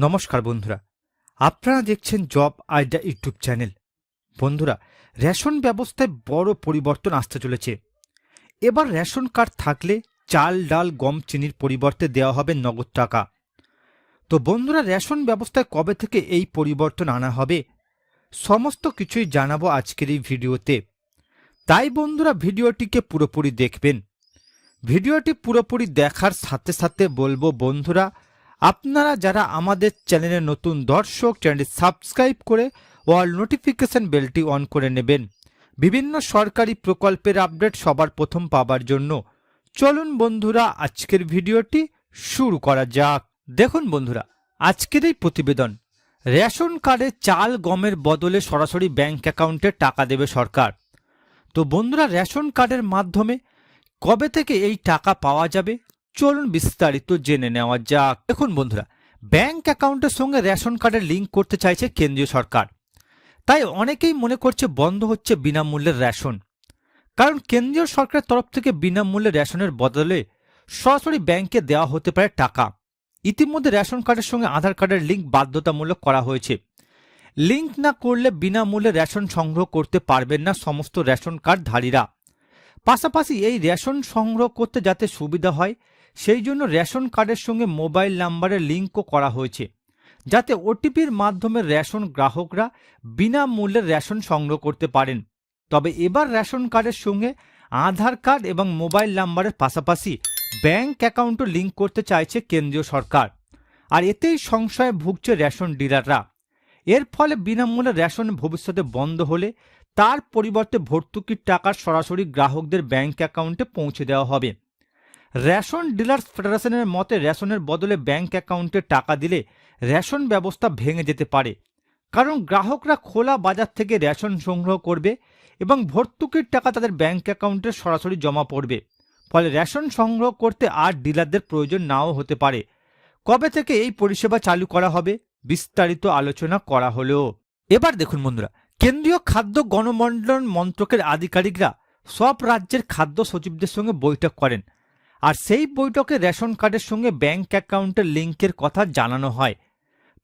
নমস্কার বন্ধুরা। আপনারা দেখছেন জব আইডা ইউটিউব চ্যানেল। বন্ধুরা, রেশন ব্যবস্থায় বড় পরিবর্তন আসতে চলেছে। এবার রেশন কার্ড থাকলে চাল, ডাল, গম, চিনির পরিবর্তে দেওয়া হবে নগদ টাকা। তো বন্ধুরা, রেশন ব্যবস্থায় কবে থেকে এই পরিবর্তন আনা হবে? সমস্ত কিছুই জানাব আজকের এই ভিডিওতে। তাই বন্ধুরা, ভিডিওটিকে পুরোপুরি দেখবেন। ভিডিওটি পুরোপুরি দেখার সাথে সাথে বলব বন্ধুরা আপনারা যারা আমাদের চ্যানেলে নতুন দর্শক, চ্যানেলটি সাবস্ক্রাইব করে অল নোটিফিকেশন বেলটি অন করে নেবেন। বিভিন্ন সরকারি প্রকল্পের আপডেট সবার প্রথম পাবার জন্য। চলুন বন্ধুরা, আজকের ভিডিওটি শুরু করা যাক। দেখুন বন্ধুরা, আজকের এই প্রতিবেদন। রেশন কার্ডে চাল গমের বদলে সরাসরি ব্যাংক অ্যাকাউন্টে টাকা দেবে সরকার। তো বন্ধুরা, রেশন কার্ডের মাধ্যমে কবে থেকে এই টাকা পাওয়া যাবে? চলুন বিস্তারিত জেনে নেওয়া যাক। দেখুন বন্ধুরা, ব্যাংক অ্যাকাউন্টের সঙ্গে রেশন কার্ডের লিঙ্ক করতে চাইছে কেন্দ্রীয় সরকার। তাই অনেকেই মনে করছে বন্ধ হচ্ছে বিনামূল্যের রেশন। কারণ কেন্দ্রীয় সরকারের তরফ থেকে বিনামূল্যে রেশনের বদলে সরাসরি ব্যাংকে দেওয়া হতে পারে টাকা। ইতিমধ্যে রেশন কার্ডের সঙ্গে আধার কার্ডের লিঙ্ক বাধ্যতামূলক করা হয়েছে। লিঙ্ক না করলে বিনামূল্যে রেশন সংগ্রহ করতে পারবেন না সমস্ত রেশন কার্ডধারীরা। পাশাপাশি এই রেশন সংগ্রহ করতে যাতে সুবিধা হয় সেই জন্য রেশন কার্ডের সঙ্গে মোবাইল নাম্বারের লিঙ্কও করা হয়েছে, যাতে ওটিপির মাধ্যমে রেশন গ্রাহকরা বিনামূল্যে রেশন সংগ্রহ করতে পারেন। তবে এবার রেশন কার্ডের সঙ্গে আধার কার্ড এবং মোবাইল নাম্বারের পাশাপাশি ব্যাংক অ্যাকাউন্টও লিঙ্ক করতে চাইছে কেন্দ্রীয় সরকার, আর এতেই সংশয়ে ভুগছে রেশন ডিলাররা। এর ফলে বিনামূল্যে রেশন ভবিষ্যতে বন্ধ হলে তার পরিবর্তে ভর্তুকির টাকা সরাসরি গ্রাহকদের ব্যাংক অ্যাকাউন্টে পৌঁছে দেওয়া হবে। রেশন ডিলার্স ফেডারেশনের মতে রেশনের বদলে ব্যাংক অ্যাকাউন্টে টাকা দিলে রেশন ব্যবস্থা ভেঙে যেতে পারে। কারণ গ্রাহকরা খোলা বাজার থেকে রেশন সংগ্রহ করবে এবং ভর্তুকির টাকা তাদের ব্যাংক অ্যাকাউন্টে সরাসরি জমা পড়বে। ফলে রেশন সংগ্রহ করতে আর ডিলারদের প্রয়োজন নাও হতে পারে। কবে থেকে এই পরিষেবা চালু করা হবে? বিস্তারিত আলোচনা করা হলো। এবার দেখুন বন্ধুরা, কেন্দ্রীয় খাদ্য গণমণ্ডল মন্ত্রকের আধিকারিকরা সব রাজ্যের খাদ্য সচিবদের সঙ্গে বৈঠক করেন। আর সেই বৈঠকে রেশন কার্ডের সঙ্গে ব্যাংক অ্যাকাউন্টের লিঙ্কের কথা জানানো হয়।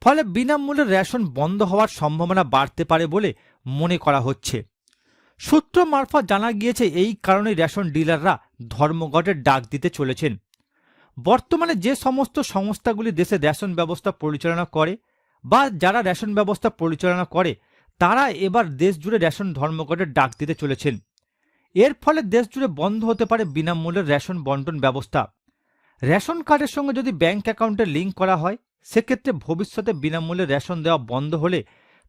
ফলে বিনামূল্যে রেশন বন্ধ হওয়ার সম্ভাবনা বাড়তে পারে বলে মনে করা হচ্ছে। সূত্র মারফত জানা গিয়েছে, এই কারণে রেশন ডিলাররা ধর্মঘটের ডাক দিতে চলেছেন। বর্তমানে যে সমস্ত সংস্থাগুলি দেশে রেশন ব্যবস্থা পরিচালনা করে বা যারা রেশন ব্যবস্থা পরিচালনা করে, তারা এবার দেশ জুড়ে রেশন ধর্মঘটের ডাক দিতে চলেছেন। এর ফলে দেশ জুড়ে বন্ধ হতে পারে বিনামূল্যের রেশন বন্টন ব্যবস্থা। রেশন কার্ডের সঙ্গে যদি ব্যাংক অ্যাকাউন্টে লিঙ্ক করা হয়, সেক্ষেত্রে ভবিষ্যতে বিনামূল্যে রেশন দেওয়া বন্ধ হলে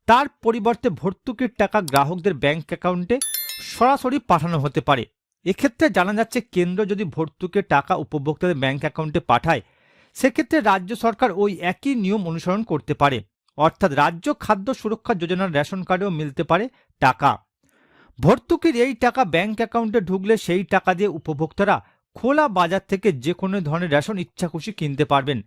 তার পরিবর্তে ভর্তুকির টাকা গ্রাহকদের ব্যাংক অ্যাকাউন্টে সরাসরি পাঠানো হতে পারে। এক্ষেত্রে জানা যাচ্ছে কেন্দ্র যদি ভর্তুকির টাকা উপভোক্তাদের ব্যাংক অ্যাকাউন্টে পাঠায়, সেক্ষেত্রে রাজ্য সরকার ওই একই নিয়ম অনুসরণ করতে পারে। অর্থাৎ রাজ্য খাদ্য সুরক্ষা যোজনার রেশন কার্ডেও মিলতে পারে টাকা। ভর্তুকির এই টাকা ব্যাংক অ্যাকাউন্টে ঢুকলে সেই টাকা দিয়ে উপভোক্তারা খোলা বাজার থেকে যে কোনো ধরনের রেশন ইচ্ছা খুশি কিনতে পারবেন।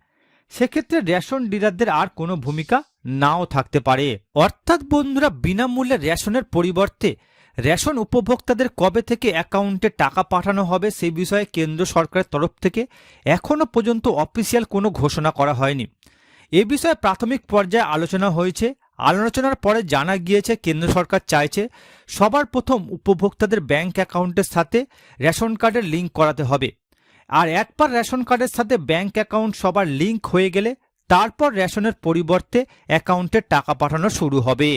সেক্ষেত্রে রেশন ডিলারদের আর কোনো ভূমিকা নাও থাকতে পারে। অর্থাৎ বন্ধুরা, বিনামূল্যে রেশনের পরিবর্তে রেশন উপভোক্তাদের কবে থেকে অ্যাকাউন্টে টাকা পাঠানো হবে সেই বিষয়ে কেন্দ্র সরকারের তরফ থেকে এখনও পর্যন্ত অফিসিয়াল কোনো ঘোষণা করা হয়নি। এ বিষয়ে প্রাথমিক পর্যায়ে আলোচনা হয়েছে। আলোচনার পরে জানা গিয়েছে, কেন্দ্র সরকার চাইছে সবার প্রথম উপভোক্তাদের ব্যাংক অ্যাকাউন্টের সাথে রেশন কার্ডের লিঙ্ক করাতে হবে। আর একবার রেশন কার্ডের সাথে ব্যাংক অ্যাকাউন্ট সবার লিঙ্ক হয়ে গেলে তারপর রেশনের পরিবর্তে অ্যাকাউন্টে টাকা পাঠানো শুরু হবে।